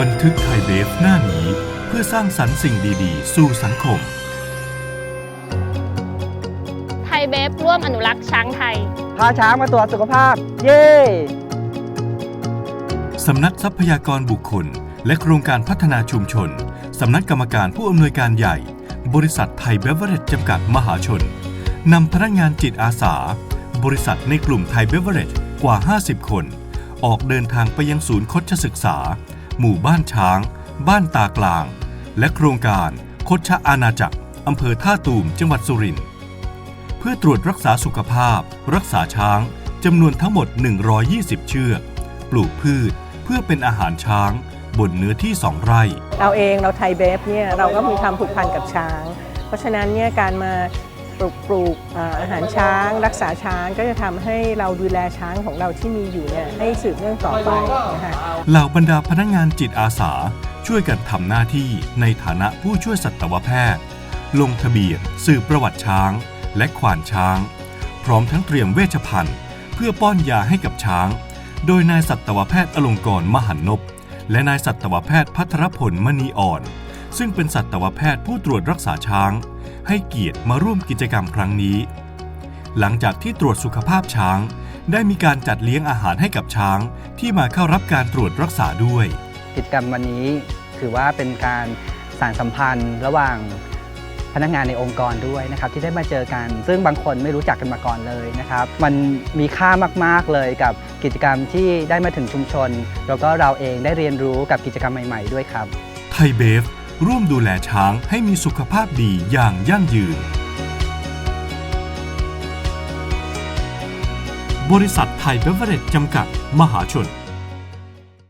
บันทึกไทยเบฟหน้านี้เพื่อสร้างสรรค์สิ่งดีๆ สู่สังคม ไทยเบฟร่วมอนุรักษ์ช้างไทย พาช้างมาตรวจสุขภาพ เย้สำนักทรัพยากรบุคคล และโครงการพัฒนาชุมชน สำนักกรรมการผู้อำนวยการใหญ่ บริษัทไทยเบเวอเรจจำกัดมหาชน นำพนักงานจิตอาสา บริษัทในกลุ่มไทยเบเวอเรจกว่า 50 คน ออกเดินทางไปยังศูนย์คดศึกษา หมู่บ้านช้าง บ้านตากลาง และโครงการคดชะอาณาจักรอำเภอท่าตูมจังหวัดสุรินทร์เพื่อตรวจรักษาสุขภาพ รักษาช้างจำนวนทั้งหมด 120 เชือก ปลูกพืชเพื่อเป็นอาหารช้างบนเนื้อที่ 2 ไร่ เราเองเราไทยเบฟเนี่ยเราก็มีความผูกพันกับช้าง เพราะฉะนั้นเนี่ยการมา ปลูกปลูกอ่าอาหารช้าง รักษาช้างก็จะทำให้เราดูแลช้างของเราที่มีอยู่เนี่ยให้สืบเนื่องต่อไปนะคะเหล่าบรรดาพนักงานจิตอาสา ช่วยกันทำหน้าที่ในฐานะผู้ช่วยสัตวแพทย์ ลงทะเบียนสืบประวัติช้าง และขวานช้าง พร้อมทั้งเตรียมเวชภัณฑ์เพื่อป้อนยาให้กับช้าง โดยนายสัตวแพทย์อลงกรณ์มหันนบและนายสัตวแพทย์พัทรพลมณีอ่อน ซึ่งเป็นสัตวแพทย์ผู้ตรวจรักษาช้าง ให้เกียรติมาร่วมกิจกรรมครั้งนี้ หลังจากที่ตรวจสุขภาพช้าง ได้มีการจัดเลี้ยงอาหารให้กับช้าง ที่มาเข้ารับการตรวจรักษาด้วย กิจกรรมวันนี้ถือว่าเป็นการสานสัมพันธ์ระหว่างพนักงานในองค์กรด้วยนะครับที่ได้มาเจอกัน ซึ่งบางคนไม่รู้จักกันมาก่อนเลยนะครับ มันมีค่ามากๆเลยกับกิจกรรมที่ได้มาถึงชุมชน แล้วก็เราเองได้เรียนรู้กับกิจกรรมใหม่ ๆ ด้วยครับไทยเบฟ ร่วมดูแลช้างให้มีสุขภาพดีอย่างยั่งยืน บริษัทไทยเบเวอเรจจำกัด มหาชน